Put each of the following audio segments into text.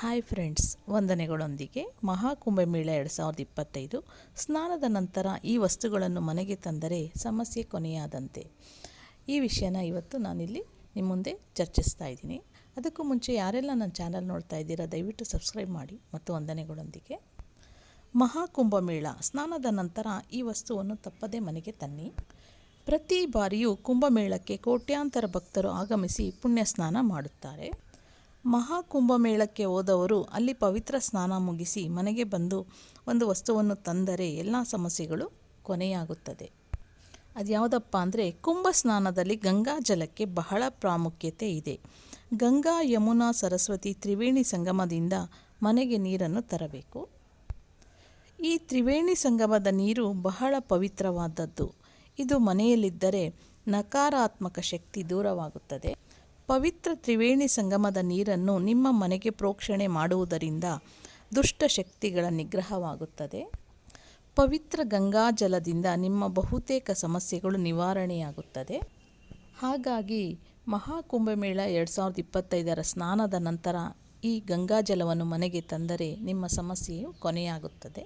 Hi friends ವಂದನೆಗಳೊಂದಿಗೆ Maha Kumbh Mela ಎರಡು ಸಾವಿರದ ಇಪ್ಪತ್ತೈದು. ಸ್ನಾನದ ನಂತರ ಈ ವಸ್ತುಗಳನ್ನು ಮನೆಗೆ ತಂದರೆ ಸಮಸ್ಯೆ ಕೊನೆಯಾದಂತೆ. ಈ ವಿಷಯನ ಇವತ್ತು ನಾನಿಲ್ಲಿ ನಿಮ್ಮ ಮುಂದೆ ಚರ್ಚಿಸ್ತಾ ಇದ್ದೀನಿ. ಅದಕ್ಕೂ ಮುಂಚೆ ಯಾರೆಲ್ಲ ನನ್ನ ಚಾನಲ್ ನೋಡ್ತಾ ಇದ್ದೀರಾ, ದಯವಿಟ್ಟು ಸಬ್ಸ್ಕ್ರೈಬ್ ಮಾಡಿ ಮತ್ತು ವಂದನೆಗಳೊಂದಿಗೆ. ಮಹಾಕುಂಭಮೇಳ, ಸ್ನಾನದ ನಂತರ ಈ ವಸ್ತುವನ್ನು ತಪ್ಪದೇ ಮನೆಗೆ ತನ್ನಿ. ಪ್ರತಿ ಬಾರಿಯೂ ಕುಂಭಮೇಳಕ್ಕೆ ಕೋಟ್ಯಾಂತರ ಭಕ್ತರು ಆಗಮಿಸಿ ಪುಣ್ಯ ಸ್ನಾನ ಮಾಡುತ್ತಾರೆ. ಮಹಾಕುಂಭಮೇಳಕ್ಕೆ ಹೋದವರು ಅಲ್ಲಿ ಪವಿತ್ರ ಸ್ನಾನ ಮುಗಿಸಿ ಮನೆಗೆ ಬಂದು ಒಂದು ವಸ್ತುವನ್ನು ತಂದರೆ ಎಲ್ಲ ಸಮಸ್ಯೆಗಳು ಕೊನೆಯಾಗುತ್ತದೆ. ಅದ್ಯಾವುದಪ್ಪ ಅಂದರೆ ಕುಂಭ ಸ್ನಾನದಲ್ಲಿ ಗಂಗಾ ಜಲಕ್ಕೆ ಬಹಳ ಪ್ರಾಮುಖ್ಯತೆ ಇದೆ. ಗಂಗಾ, ಯಮುನಾ, ಸರಸ್ವತಿ, ತ್ರಿವೇಣಿ ಸಂಗಮದಿಂದ ಮನೆಗೆ ನೀರನ್ನು ತರಬೇಕು. ಈ ತ್ರಿವೇಣಿ ಸಂಗಮದ ನೀರು ಬಹಳ ಪವಿತ್ರವಾದದ್ದು. ಇದು ಮನೆಯಲ್ಲಿದ್ದರೆ ನಕಾರಾತ್ಮಕ ಶಕ್ತಿ ದೂರವಾಗುತ್ತದೆ. ಪವಿತ್ರ ತ್ರಿವೇಣಿ ಸಂಗಮದ ನೀರನ್ನು ನಿಮ್ಮ ಮನೆಗೆ ಪ್ರೋಕ್ಷಣೆ ಮಾಡುವುದರಿಂದ ದುಷ್ಟ ಶಕ್ತಿಗಳ ನಿಗ್ರಹವಾಗುತ್ತದೆ. ಪವಿತ್ರ ಗಂಗಾಜಲದಿಂದ ನಿಮ್ಮ ಬಹುತೇಕ ಸಮಸ್ಯೆಗಳು ನಿವಾರಣೆಯಾಗುತ್ತದೆ. ಹಾಗಾಗಿ ಮಹಾಕುಂಭಮೇಳ ಎರಡು ಸಾವಿರದ ಇಪ್ಪತ್ತೈದರ ಸ್ನಾನದ ನಂತರ ಈ ಗಂಗಾಜಲವನ್ನು ಮನೆಗೆ ತಂದರೆ ನಿಮ್ಮ ಸಮಸ್ಯೆಯು ಕೊನೆಯಾಗುತ್ತದೆ.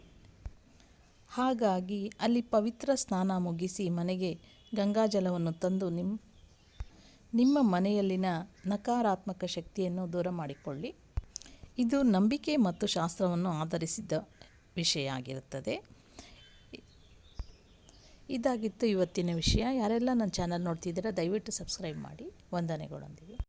ಹಾಗಾಗಿ ಅಲ್ಲಿ ಪವಿತ್ರ ಸ್ನಾನ ಮುಗಿಸಿ ಮನೆಗೆ ಗಂಗಾಜಲವನ್ನು ತಂದು ನಿಮ್ಮ ನಿಮ್ಮ ಮನೆಯಲ್ಲಿನ ನಕಾರಾತ್ಮಕ ಶಕ್ತಿಯನ್ನು ದೂರ ಮಾಡಿಕೊಳ್ಳಿ. ಇದು ನಂಬಿಕೆ ಮತ್ತು ಶಾಸ್ತ್ರವನ್ನು ಆಧರಿಸಿದ ವಿಷಯ ಆಗಿರುತ್ತದೆ. ಇದಾಗಿತ್ತು ಇವತ್ತಿನ ವಿಷಯ. ಯಾರೆಲ್ಲ ನನ್ನ ಚಾನಲ್ ನೋಡ್ತಿದ್ದೀರಾ ದಯವಿಟ್ಟು ಸಬ್ಸ್ಕ್ರೈಬ್ ಮಾಡಿ. ವಂದನೆಗಳೊಂದಿಗೆ.